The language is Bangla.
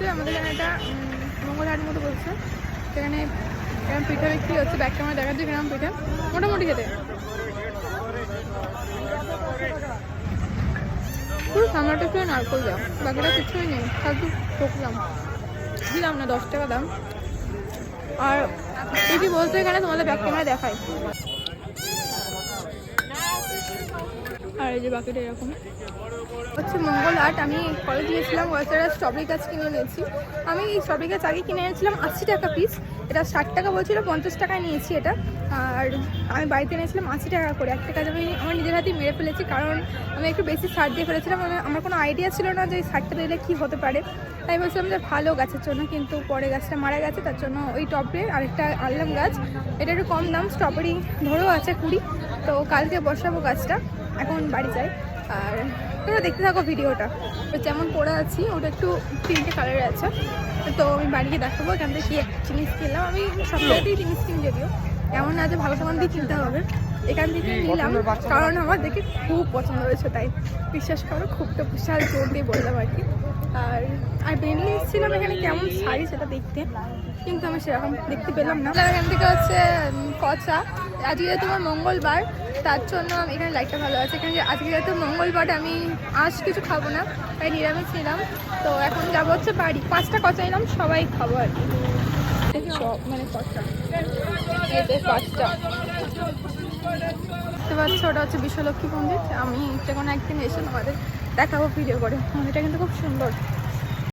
হচ্ছে আমাদের এখানে একটা মঙ্গলহাট মতো বলছে। সেখানে এরকম পিঠা বিক্রি হচ্ছে ব্যাগ ক্যামেরা দেখাচ্ছে কীরকম পিঠা। মোটামুটি খেতে। পুরো সামলাটা ছিল নারকল দাম বাকিটা কিছুই নেই শুধু ঠকলাম। দিলাম না, দশ টাকা দাম। আর যদি বলতো এখানে, তোমাদের ব্যাক ক্যামেরা দেখাই আর বাকিটা এরকম। হচ্ছে মঙ্গল আর্ট, আমি কলেজ গিয়েছিলাম ওয়াচারা স্ট্রবেরি গাছ কিনে এনেছি। আমি এই স্ট্রবেরি গাছ আগে কিনে এনেছিলাম আশি টাকা পিস এটা ষাট টাকা বলছিল, পঞ্চাশ টাকায় নিয়েছি এটা। আর আমি বাড়িতে এনেছিলাম আশি টাকা করে, একটা কাজ আমি আমার নিজের হাতেই মেরে ফেলেছি, কারণ আমি একটু বেশি ছাড় দিয়ে ফেলেছিলাম। আমি- আমার কোনো আইডিয়া ছিল না যে এই ছাড়টা দিলে কী হতে পারে। তাই বলছিলাম যে ভালো গাছের জন্য, কিন্তু পরে গাছটা মারা গেছে, তার জন্য ওই টপে আরেকটা আনলাম গাছ। এটা একটু কম দাম স্ট্রবেরি ধরেও আছে কুড়ি। তো কালকে বসাবো গাছটা এখন বাড়ি যাই। আর তোমরা দেখতে থাকো ভিডিওটা। তো যেমন পড়ে আছি, ওটা একটু তিনটে কালারে আছে। তো আমি বাড়িতে দেখাবো, এখান থেকে কী জিনিস কিনলাম। আমি সব জায়গাতেই জিনিস কিনি যদিও। এমন না যে ভালো দোকান দিয়ে কিনতে হবে। এখান থেকে নিলাম। কারণ আমার দেখে খুব পছন্দ হয়েছে তাই বিশ্বাস করো খুবটা বিশাল জোর দিয়ে বললাম আর কি। আর আর মেনলি এসেছিলাম এখানে কেমন শাড়ি সেটা দেখতে। কিন্তু আমি সেরকম দেখতে পেলাম না। এখান থেকে হচ্ছে কচা। আজকে যেহেতু আমার মঙ্গলবার তার জন্য আমি এখানে লাইটটা ভালো আছে। এখানে আজকে যেহেতু মঙ্গলবার আমি আজ কিছু খাব না তাই নিরামিষ নিলাম। তো এখন যাব হচ্ছে বাড়ি। পাঁচটা কচা নিলাম সবাই খাব আর কি। মানে ওটা হচ্ছে বিশ্বলক্ষ্মী মন্দির। আমি কোনো একদিন এসে আমাদের দেখাবো ভিডিও করে। মন্দিরটা কিন্তু খুব সুন্দর।